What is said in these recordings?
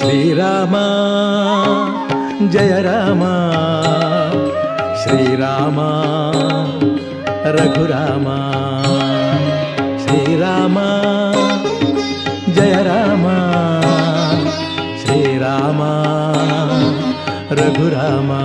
శ్రీరామ జయ రామ శ్రీరామ రఘురామ శ్రీరామ జయ రామ శ్రీరామ రఘురామా.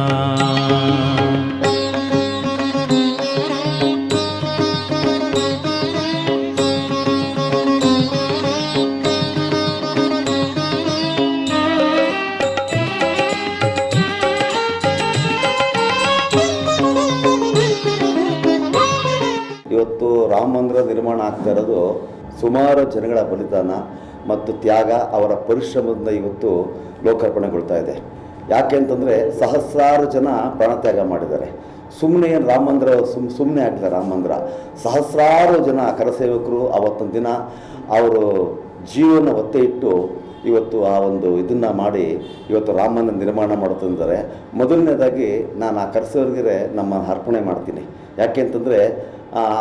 ರಾಮ ಮಂದಿರ ನಿರ್ಮಾಣ ಆಗ್ತಾ ಇರೋದು ಸುಮಾರು ಜನಗಳ ಬಲಿದಾನ ಮತ್ತು ತ್ಯಾಗ ಅವರ ಪರಿಶ್ರಮದಿಂದ ಇವತ್ತು ಲೋಕಾರ್ಪಣೆಗೊಳ್ತಾ ಇದೆ. ಯಾಕೆ ಅಂತಂದರೆ ಸಹಸ್ರಾರು ಜನ ಪ್ರಾಣತ್ಯಾಗ ಮಾಡಿದ್ದಾರೆ. ಸುಮ್ಮನೆ ಏನು ರಾಮ ಮಂದಿರ ಸುಮ್ ಸುಮ್ಮನೆ ಆಗಿಲ್ಲ ರಾಮ ಮಂದಿರ ಸಹಸ್ರಾರು ಜನ ಕರಸೇವಕರು ಅವತ್ತೊಂದು ದಿನ ಅವರು ಜೀವನ ಒತ್ತೆ ಇಟ್ಟು ಇವತ್ತು ಆ ಒಂದು ಇದನ್ನು ಮಾಡಿ ಇವತ್ತು ರಾಮ ಮಂದಿರ ನಿರ್ಮಾಣ ಮಾಡುತ್ತಿದ್ದಾರೆ. ಮೊದಲನೇದಾಗಿ ನಾನು ಆ ಕರಸೇವರಿಗೆ ನಮ್ಮ ಅರ್ಪಣೆ ಮಾಡ್ತೀನಿ. ಯಾಕೆ ಅಂತಂದರೆ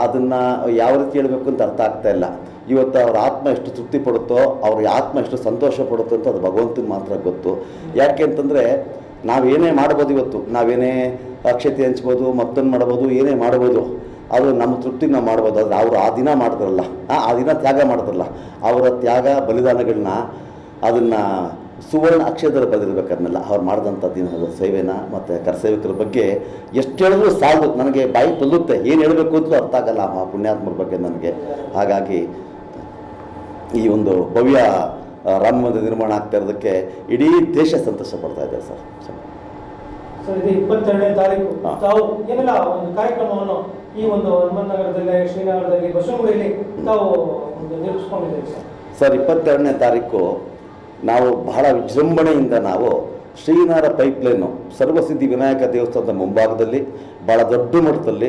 ಅದನ್ನು ಯಾವ ರೀತಿ ಹೇಳಬೇಕು ಅಂತ ಅರ್ಥ ಆಗ್ತಾ ಇಲ್ಲ. ಇವತ್ತು ಅವ್ರ ಆತ್ಮ ಎಷ್ಟು ತೃಪ್ತಿ ಪಡುತ್ತೋ, ಅವ್ರ ಆತ್ಮ ಎಷ್ಟು ಸಂತೋಷ ಪಡುತ್ತೋ ಅಂತ ಅದು ಭಗವಂತನ ಮಾತ್ರ ಗೊತ್ತು. ಯಾಕೆ ಅಂತಂದರೆ ನಾವೇನೇ ಮಾಡ್ಬೋದು ಇವತ್ತು ನಾವೇನೇ ಅಕ್ಷತೆ ಹಂಚ್ಬೋದು, ಮತ್ತೊಂದು ಮಾಡ್ಬೋದು, ಏನೇ ಮಾಡ್ಬೋದು ಅದು ನಮ್ಮ ತೃಪ್ತಿ ನಾವು ಮಾಡ್ಬೋದು. ಆದರೆ ಅವರು ಆ ದಿನ ಮಾಡಿದ್ರಲ್ಲ ಆ ಆ ದಿನ ತ್ಯಾಗ ಮಾಡಿದ್ರಲ್ಲ ಅವರ ತ್ಯಾಗ, ಬಲಿದಾನಗಳನ್ನ ಅದನ್ನು ಸುವರ್ಣ ಅಕ್ಷಯದಲ್ಲಿ ಬರೆದಿರ್ಬೇಕು ಅದನ್ನೆಲ್ಲ ಅವ್ರು ಮಾಡಿದಂಥ ದಿನದ ಸೇವೆನ ಮತ್ತು ಕರಸೇವಕರ ಬಗ್ಗೆ ಎಷ್ಟು ಹೇಳಿದ್ರು ಸಾಲದು ನನಗೆ ಬಾಯಿ ತೊಲ್ಲುತ್ತೆ ಏನು ಹೇಳಬೇಕು ಅಂತಲೂ ಅರ್ಥ ಆಗಲ್ಲ ಆ ಪುಣ್ಯಾತ್ಮರ ಬಗ್ಗೆ ನನಗೆ. ಹಾಗಾಗಿ ಈ ಒಂದು ಭವ್ಯ ರಾಮ ಮಂದಿರ ನಿರ್ಮಾಣ ಆಗ್ತಾ ಇರೋದಕ್ಕೆ ಇಡೀ ದೇಶ ಸಂತೋಷ ಪಡ್ತಾ ಇದೆ ಸರ್. ಸರ್. ಇದು ಇಪ್ಪತ್ತೆರಡನೇ ತಾರೀಕು. ತಾವು ಏನೆಲ್ಲ ಒಂದು ಕಾರ್ಯಕ್ರಮವನ್ನು ಈ ಒಂದು ಹನುಮಂತನಗರದಲ್ಲಿ ಶ್ರೀನಗರದಲ್ಲಿ ಬಸವನಗುಡಿಯಲ್ಲಿ ತಾವು ಒಂದು ನಿರ್ಮಿಸ್ಕೊಂಡಿದ್ದೀರಿ ಸರ್? ಸರ್ ಇಪ್ಪತ್ತೆರಡನೇ ತಾರೀಕು ನಾವು ಬಹಳ ವಿಜೃಂಭಣೆಯಿಂದ ನಾವು ಶ್ರೀನಾರ ಪೈಪ್ಲೈನು, ಸರ್ವಸಿದ್ಧಿ ವಿನಾಯಕ ದೇವಸ್ಥಾನದ ಮುಂಭಾಗದಲ್ಲಿ, ಬಹಳ ದೊಡ್ಡ ಮಟ್ಟದಲ್ಲಿ,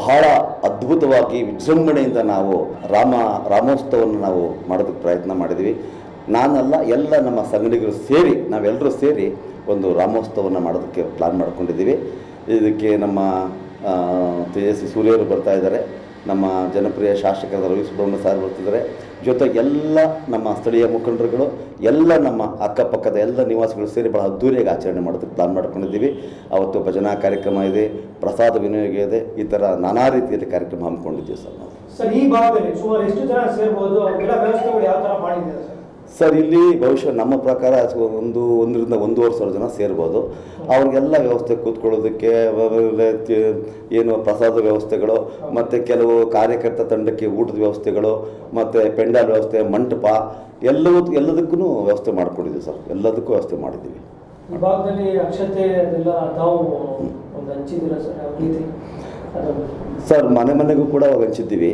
ಬಹಳ ಅದ್ಭುತವಾಗಿ ವಿಜೃಂಭಣೆಯಿಂದ ನಾವು ರಾಮ, ರಾಮೋತ್ಸವವನ್ನು ನಾವು ಮಾಡೋದಕ್ಕೆ ಪ್ರಯತ್ನ ಮಾಡಿದ್ವಿ ನಾನಲ್ಲ, ಎಲ್ಲ ನಮ್ಮ ಸಂಗಡಿಗರು ಸೇರಿ, ನಾವೆಲ್ಲರೂ ಸೇರಿ ಒಂದು ರಾಮೋತ್ಸವವನ್ನು ಮಾಡೋದಕ್ಕೆ ಪ್ಲಾನ್ ಮಾಡ್ಕೊಂಡಿದ್ದೀವಿ. ಇದಕ್ಕೆ ನಮ್ಮ ತೇಜಸ್ವಿ ಸೂರ್ಯರು ಬರ್ತಾ ಇದ್ದಾರೆ. ನಮ್ಮ ಜನಪ್ರಿಯ ಶಾಸಕರಾದ ರವಿ ಸುಬ್ರಹ್ಮಣ್ಯ ಸಾರ್ ಬರ್ತಿದ್ದಾರೆ. ಜೊತೆಗೆ ಎಲ್ಲ ನಮ್ಮ ಸ್ಥಳೀಯ ಮುಖಂಡರುಗಳು, ಎಲ್ಲ ನಮ್ಮ ಅಕ್ಕಪಕ್ಕದ ಎಲ್ಲ ನಿವಾಸಿಗಳು ಸೇರಿ ಭಾಳ ಅದ್ದೂರಿಯಾಗಿ ಆಚರಣೆ ಮಾಡೋದಕ್ಕೆ ಪ್ಲಾನ್ ಮಾಡ್ಕೊಂಡಿದ್ದೀವಿ. ಅವತ್ತು ಭಜನಾ ಕಾರ್ಯಕ್ರಮ ಇದೆ, ಪ್ರಸಾದ ವಿನಿಯೋಗ ಇದೆ, ಈ ಥರ ನಾನಾ ರೀತಿಯಲ್ಲಿ ಕಾರ್ಯಕ್ರಮ ಹಮ್ಮಿಕೊಂಡಿದ್ದೀವಿ ಸರ್ ನಾವು. ಸರ್, ಈ ಭಾಗದಲ್ಲಿ ಸುಮಾರು ಎಷ್ಟು ಜನ ಸೇರ್ಬೋದು? ಯಾವ ಥರ ಮಾಡಿದ್ದೀರಾ ಸರ್? ಸರ್ ಇಲ್ಲಿ ಬಹುಶಃ ನಮ್ಮ ಪ್ರಕಾರ ಒಂದು ಒಂದರಿಂದ ಒಂದೂವರೆ ಸಾವಿರ ಜನ ಸೇರ್ಬೋದು. ಅವ್ರಿಗೆಲ್ಲ ವ್ಯವಸ್ಥೆ ಕೂತ್ಕೊಳ್ಳೋದಕ್ಕೆ ಏನು ಪ್ರಸಾದ ವ್ಯವಸ್ಥೆಗಳು ಮತ್ತು ಕೆಲವು ಕಾರ್ಯಕರ್ತ ತಂಡಕ್ಕೆ ಊಟದ ವ್ಯವಸ್ಥೆಗಳು ಮತ್ತು ಪೆಂಡಾಲ್ ವ್ಯವಸ್ಥೆ ಮಂಟಪ ಎಲ್ಲವೂ ಎಲ್ಲದಕ್ಕೂ ವ್ಯವಸ್ಥೆ ಮಾಡಿಕೊಂಡಿದ್ದೀವಿ ಸರ್. ಎಲ್ಲದಕ್ಕೂ ವ್ಯವಸ್ಥೆ ಮಾಡಿದ್ದೀವಿ. ಈ ಭಾಗದಲ್ಲಿ ಅಕ್ಷತೆ ಅದೆಲ್ಲ ತಾವು ಒಂದು ಹಂಚಿದ್ದೀರಾ ಸರ್? ಯಾವ ರೀತಿ? ಅದನ್ನು ಸರ್ ಮನೆ ಮನೆಗೂ ಕೂಡ ಹಂಚಿದ್ದೀವಿ.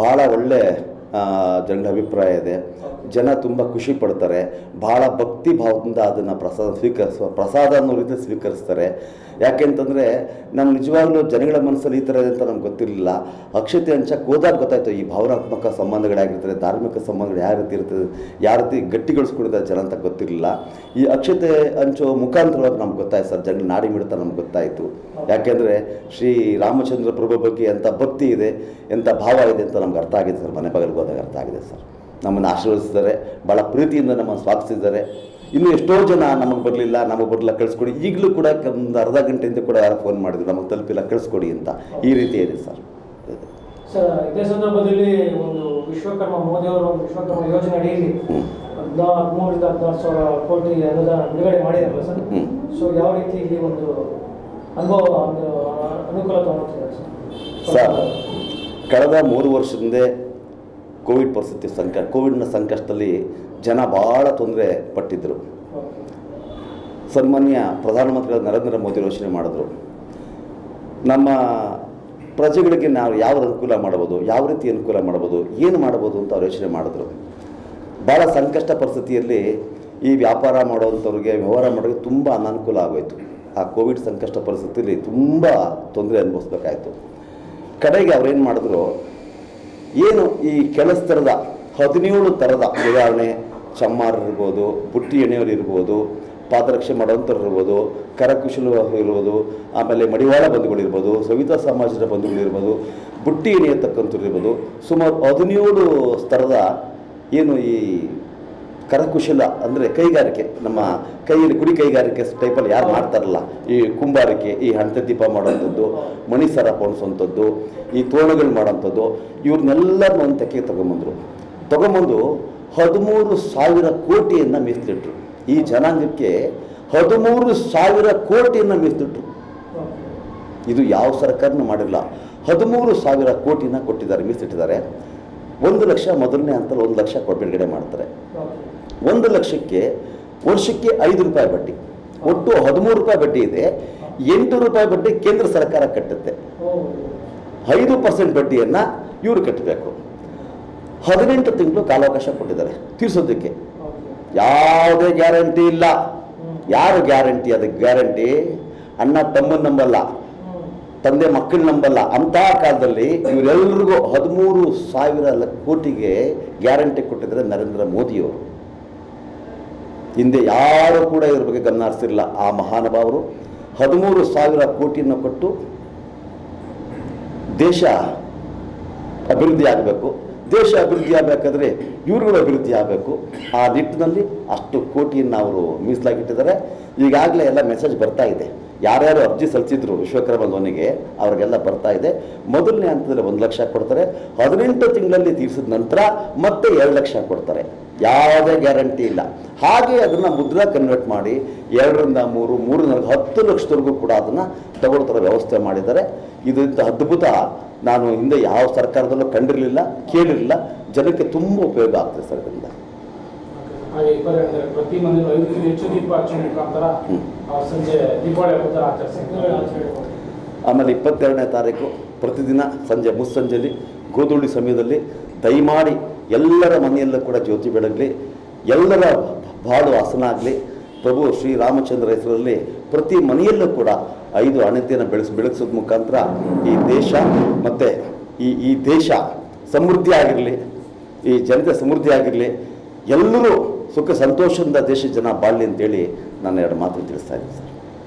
ಭಾಳ ಒಳ್ಳೆ ಜನರ ಅಭಿಪ್ರಾಯ ಇದೆ. ಜನ ತುಂಬ ಖುಷಿ ಪಡ್ತಾರೆ. ಭಾಳ ಭಕ್ತಿ ಭಾವದಿಂದ ಅದನ್ನು ಪ್ರಸಾದ ಸ್ವೀಕರಿಸುವ ಪ್ರಸಾದ ಅನ್ನೋ ರೀತಿ ಸ್ವೀಕರಿಸ್ತಾರೆ. ಯಾಕೆಂತಂದರೆ ನಮ್ಮ ನಿಜವಾಗ್ಲೂ ಜನಗಳ ಮನಸ್ಸಲ್ಲಿ ಈ ಥರ ಇದೆ ಅಂತ ನಮ್ಗೆ ಗೊತ್ತಿರಲಿಲ್ಲ. ಅಕ್ಷತೆ ಹಂಚಕ್ಕೆ ಹೋದಾಗ ಗೊತ್ತಾಯ್ತು. ಈ ಭಾವನಾತ್ಮಕ ಸಂಬಂಧಗಳಾಗಿರ್ತದೆ, ಧಾರ್ಮಿಕ ಸಂಬಂಧಗಳು ಯಾವ ರೀತಿ ಇರ್ತದೆ, ಯಾವ ರೀತಿ ಗಟ್ಟಿಗೊಳಿಸ್ಕೊಂಡಿದ್ದಾರೆ ಜನ ಅಂತ ಗೊತ್ತಿರಲಿಲ್ಲ. ಈ ಅಕ್ಷತೆ ಹಂಚೋ ಮುಖಾಂತರವಾಗಿ ನಮ್ಗೆ ಗೊತ್ತಾಯ್ತು ಸರ್. ಜನಗಳ ನಾಡಿ ಮಿಡಿತ ನಮ್ಗೆ ಗೊತ್ತಾಯಿತು. ಯಾಕೆಂದರೆ ಶ್ರೀ ರಾಮಚಂದ್ರ ಪ್ರಭು ಬಗ್ಗೆ ಎಂಥ ಭಕ್ತಿ ಇದೆ ಎಂಥ ಭಾವ ಇದೆ ಅಂತ ನಮ್ಗೆ ಅರ್ಥ ಆಗಿದೆ ಸರ್ ಮನೆ ಬಾಗಿಲಿಗೆ ಹೋದಾಗ ಅರ್ಥ ಆಗಿದೆ ಸರ್. ನಮ್ಮನ್ನು ಆಶೀರ್ವದಿಸಿದ್ದಾರೆ ಭಾಳ ಪ್ರೀತಿಯಿಂದ ನಮ್ಮನ್ನು ಸ್ವಾಗತಿಸಿದ್ದಾರೆ. ಇನ್ನು ಎಷ್ಟೋ ಜನ ನಮಗೆ ಬರಲಿಲ್ಲ ನಮಗೆ ಬರಲಿಲ್ಲ ಕಳಿಸ್ಕೊಡಿ. ಈಗಲೂ ಕೂಡ ಒಂದು ಅರ್ಧ ಗಂಟೆಯಿಂದ ಕೂಡ ಯಾರು ಫೋನ್ ಮಾಡಿದ್ರು ನಮಗೆ ತಲುಪಿಲ್ಲ ಕಳಿಸ್ಕೊಡಿ ಅಂತ. ಈ ರೀತಿ ಇದೆ ಸರ್. ಸರ್ ಇದೇ ಸಂದರ್ಭದಲ್ಲಿ ಒಂದು ವಿಶ್ವಕರ್ಮ ಮೋದಿ ಅವರು ಒಂದು ವಿಶ್ವಕರ್ಮ ಯೋಜನೆ ಅಡಿಯಲ್ಲಿ ಹದಿನಾರು ಹದಿಮೂರರಿಂದ ಹದಿನಾರು ಸಾವಿರ ಕೋಟಿ ಅನುದಾನ ಬಿಡುಗಡೆ ಮಾಡಿದಾರಲ್ಲ ಸರ್. ಸೊ ಯಾವ ರೀತಿ ಇಲ್ಲಿ ಒಂದು ಅನುಭವ ಒಂದು ಅನುಕೂಲ ಸರ್? ಸರ್ ಕಳೆದ ಮೂರು ವರ್ಷದಿಂದ ಕೋವಿಡ್ ಪರಿಸ್ಥಿತಿ ಸಂಕ, ಕೋವಿಡ್ನ ಸಂಕಷ್ಟದಲ್ಲಿ ಜನ ಭಾಳ ತೊಂದರೆ ಪಟ್ಟಿದ್ದರು. ಸನ್ಮಾನ್ಯ ಪ್ರಧಾನಮಂತ್ರಿಗಳು ನರೇಂದ್ರ ಮೋದಿ ಯೋಚನೆ ಮಾಡಿದ್ರು. ನಮ್ಮ ಪ್ರಜೆಗಳಿಗೆ ನಾವು ಯಾವ ಅನುಕೂಲ ಮಾಡ್ಬೋದು, ಯಾವ ರೀತಿ ಅನುಕೂಲ ಮಾಡ್ಬೋದು, ಏನು ಮಾಡ್ಬೋದು ಅಂತ ಅವ್ರು ಯೋಚನೆ ಮಾಡಿದ್ರು. ಭಾಳ ಸಂಕಷ್ಟ ಪರಿಸ್ಥಿತಿಯಲ್ಲಿ ಈ ವ್ಯಾಪಾರ ಮಾಡೋವಂಥವ್ರಿಗೆ, ವ್ಯವಹಾರ ಮಾಡೋರಿಗೆ ತುಂಬ ಅನಾನುಕೂಲ ಆಗೋಯಿತು. ಆ ಕೋವಿಡ್ ಸಂಕಷ್ಟ ಪರಿಸ್ಥಿತಿಯಲ್ಲಿ ತುಂಬ ತೊಂದರೆ ಅನುಭವಿಸ್ಬೇಕಾಯ್ತು. ಕಡೆಗೆ ಅವ್ರೇನು ಮಾಡಿದ್ರು ಏನು ಈ ಕೆಲಸ ಥರದ ಹದಿನೇಳು ಥರದ ಉದಾಹರಣೆ ಚಮ್ಮಾರರಿರ್ಬೋದು ಬುಟ್ಟಿ ಎಣೆಯವರು ಇರ್ಬೋದು, ಪಾದರಕ್ಷೆ ಮಾಡುವಂಥವ್ರು ಇರ್ಬೋದು, ಕರಕುಶಲ ಇರ್ಬೋದು, ಆಮೇಲೆ ಮಡಿವಾಳ ಬಂಧುಗಳಿರ್ಬೋದು ಸವಿತಾ ಸಮಾಜದ ಬಂಧುಗಳಿರ್ಬೋದು ಬುಟ್ಟಿ ಎಣೆಯತಕ್ಕಂಥವ್ರು ಇರ್ಬೋದು, ಸುಮಾರು ಹದಿನೇಳು ಸ್ತರದ ಏನು ಈ ಕರಕುಶಲ ಅಂದರೆ ಕೈಗಾರಿಕೆ, ನಮ್ಮ ಕೈಯಲ್ಲಿ ಗುಡಿ ಕೈಗಾರಿಕೆ ಟೈಪಲ್ಲಿ ಯಾರು ಮಾಡ್ತಾರಲ್ಲ, ಈ ಕುಂಬಾರಿಕೆ, ಈ ಹಣತೆ ದೀಪ ಮಾಡೋಂಥದ್ದು ಮಣಿಸರ ಪೋಣಿಸೋಂಥದ್ದು ಈ ತೋರಣಗಳು ಮಾಡೋಂಥದ್ದು ಇವ್ರನ್ನೆಲ್ಲರನ್ನ ಒಂದು ತೆಕ್ಕೆ ತೊಗೊಂಬಂದರು. ತೊಗೊಂಬಂದು ಹದಿಮೂರು ಸಾವಿರ ಕೋಟಿಯನ್ನು ಮೀಸಲಿಟ್ರು. ಈ ಜನಾಂಗಕ್ಕೆ ಹದಿಮೂರು ಸಾವಿರ ಕೋಟಿಯನ್ನು ಮೀಸಲಿಟ್ರು. ಇದು ಯಾವ ಸರ್ಕಾರನೂ ಮಾಡಿಲ್ಲ. ಹದಿಮೂರು ಸಾವಿರ ಕೋಟಿನ ಕೊಟ್ಟಿದ್ದಾರೆ, ಮೀಸಲಿಟ್ಟಿದ್ದಾರೆ. ಒಂದು ಲಕ್ಷ ಮೊದಲನೇ ಹಂತಲ್ಲಿ ಒಂದು ಲಕ್ಷ ಬಿಡುಗಡೆ ಮಾಡ್ತಾರೆ. ಒಂದು ಲಕ್ಷಕ್ಕೆ ವರ್ಷಕ್ಕೆ ಐದು ರೂಪಾಯಿ ಬಡ್ಡಿ. ಒಟ್ಟು ಹದಿಮೂರು ರೂಪಾಯಿ ಬಡ್ಡಿ ಇದೆ. ಎಂಟು ರೂಪಾಯಿ ಬಡ್ಡಿ ಕೇಂದ್ರ ಸರ್ಕಾರ ಕಟ್ಟುತ್ತೆ. ಐದು ಪರ್ಸೆಂಟ್ ಬಡ್ಡಿಯನ್ನು ಇವರು ಕಟ್ಟಬೇಕು. ಹದಿನೆಂಟು ತಿಂಗಳು ಕಾಲಾವಕಾಶ ಕೊಟ್ಟಿದ್ದಾರೆ ತೀರ್ಸೋದಕ್ಕೆ. ಯಾವುದೇ ಗ್ಯಾರಂಟಿ ಇಲ್ಲ. ಯಾರು ಗ್ಯಾರಂಟಿ? ಅದಕ್ಕೆ ಗ್ಯಾರಂಟಿ ಅಣ್ಣ ತಮ್ಮನ ನಂಬಲ್ಲ. ತಂದೆ ಮಕ್ಕಳು ನಂಬಲ್ಲ. ಅಂತಹ ಕಾಲದಲ್ಲಿ ಇವರೆಲ್ಲರಿಗೂ ಹದಿಮೂರು ಸಾವಿರ ಕೋಟಿಗೆ ಗ್ಯಾರಂಟಿ ಕೊಟ್ಟಿದ್ದಾರೆ ನರೇಂದ್ರ ಮೋದಿಯವರು. ಹಿಂದೆ ಯಾರು ಕೂಡ ಇದ್ರ ಬಗ್ಗೆ ಗಮನ ಹರಿಸಿರಲಿಲ್ಲ ಆ ಮಹಾನುಭಾವರು ಹದಿಮೂರು ಸಾವಿರ ಕೋಟಿಯನ್ನು ಕೊಟ್ಟು ದೇಶ ಅಭಿವೃದ್ಧಿ ಆಗಬೇಕು. ದೇಶ ಅಭಿವೃದ್ಧಿ ಆಗಬೇಕಾದ್ರೆ ಇವ್ರುಗಳು ಅಭಿವೃದ್ಧಿ ಆಗಬೇಕು. ಆ ನಿಟ್ಟಿನಲ್ಲಿ ಅಷ್ಟು ಕೋಟಿಯನ್ನು ಅವರು ಮೀಸಲಾಗಿಟ್ಟಿದ್ದಾರೆ. ಈಗಾಗಲೇ ಎಲ್ಲ ಮೆಸೇಜ್ ಬರ್ತಾ ಇದೆ. ಯಾರ್ಯಾರು ಅರ್ಜಿ ಸಲ್ಲಿಸಿದ್ರು ವಿಶ್ವಕರ್ಮ ಲೋನಿಗೆ, ಅವ್ರಿಗೆಲ್ಲ ಬರ್ತಾ ಇದೆ. ಮೊದಲನೇ ಹಂತದಲ್ಲಿ ಒಂದು ಲಕ್ಷ ಕೊಡ್ತಾರೆ. ಹದಿನೆಂಟು ತಿಂಗಳಲ್ಲಿ ತೀರಿಸಿದ ನಂತರ ಮತ್ತೆ ಎರಡು ಲಕ್ಷ ಕೊಡ್ತಾರೆ. ಯಾವುದೇ ಗ್ಯಾರಂಟಿ ಇಲ್ಲ. ಹಾಗೆ ಅದನ್ನು ಮುದ್ರಾ ಕನ್ವರ್ಟ್ ಮಾಡಿ ಎರಡರಿಂದ ಮೂರು ಮೂರು ನಾಲ್ಕು ಹತ್ತು ಲಕ್ಷದವರೆಗೂ ಕೂಡ ಅದನ್ನು ತಗೊಳ್ತಾರ ವ್ಯವಸ್ಥೆ ಮಾಡಿದ್ದಾರೆ. ಇದರಿಂದ ಅದ್ಭುತ. ನಾನು ಹಿಂದೆ ಯಾವ ಸರ್ಕಾರದಲ್ಲೂ ಕಂಡಿರಲಿಲ್ಲ ಕೇಳಿರಲಿಲ್ಲ. ಜನಕ್ಕೆ ತುಂಬ ಉಪಯೋಗ ಆಗ್ತದೆ ಸರ್ ಇದರಿಂದ. ಹಾಗೆ ಇಪ್ಪತ್ತೆರಡು ಪ್ರತಿ ಮನೆಯಲ್ಲೂ ಐದಕ್ಕಿಂತ ಹೆಚ್ಚು ದೀಪ ಹಚ್ಚೋ ಮುಖಾಂತರ ಆ ಸಂಜೆ ದೀಪಾವಳಿ ಹಬ್ಬದ ಆಚರಿಸ್ತಾರೆ ಆಮೇಲೆ ಇಪ್ಪತ್ತೆರಡನೇ ತಾರೀಕು ಪ್ರತಿದಿನ ಸಂಜೆ ಮುಸ್ಸಂಜೆಯಲ್ಲಿ ಗೋಧುಳಿ ಸಮಯದಲ್ಲಿ ದಯಮಾಡಿ ಎಲ್ಲರ ಮನೆಯಲ್ಲೂ ಕೂಡ ಜ್ಯೋತಿ ಬೆಳಗಲಿ, ಎಲ್ಲರ ಬಾಳು ಹಸನ ಆಗಲಿ, ಪ್ರಭು ಶ್ರೀರಾಮಚಂದ್ರ ಹೆಸರಲ್ಲಿ ಪ್ರತಿ ಮನೆಯಲ್ಲೂ ಕೂಡ ಐದು ಅಣತೆಯನ್ನು ಬೆಳೆಸ್ ಬೆಳಗಿಸೋದ್ ಮುಖಾಂತರ ಈ ದೇಶ ಮತ್ತು ಈ ಈ ದೇಶ ಸಮೃದ್ಧಿ ಆಗಿರಲಿ, ಈ ಜನತೆ ಸಮೃದ್ಧಿ ಆಗಿರಲಿ, ಎಲ್ಲರೂ ಸುಖ ಸಂತೋಷದಿಂದ ದೇಶ ಜನ ಬಾಳಲಿ ಅಂತೇಳಿ ನಾನು ಎರಡು ಮಾತು ತಿಳಿಸ್ತಾ ಇದ್ದೀನಿ ಸರ್.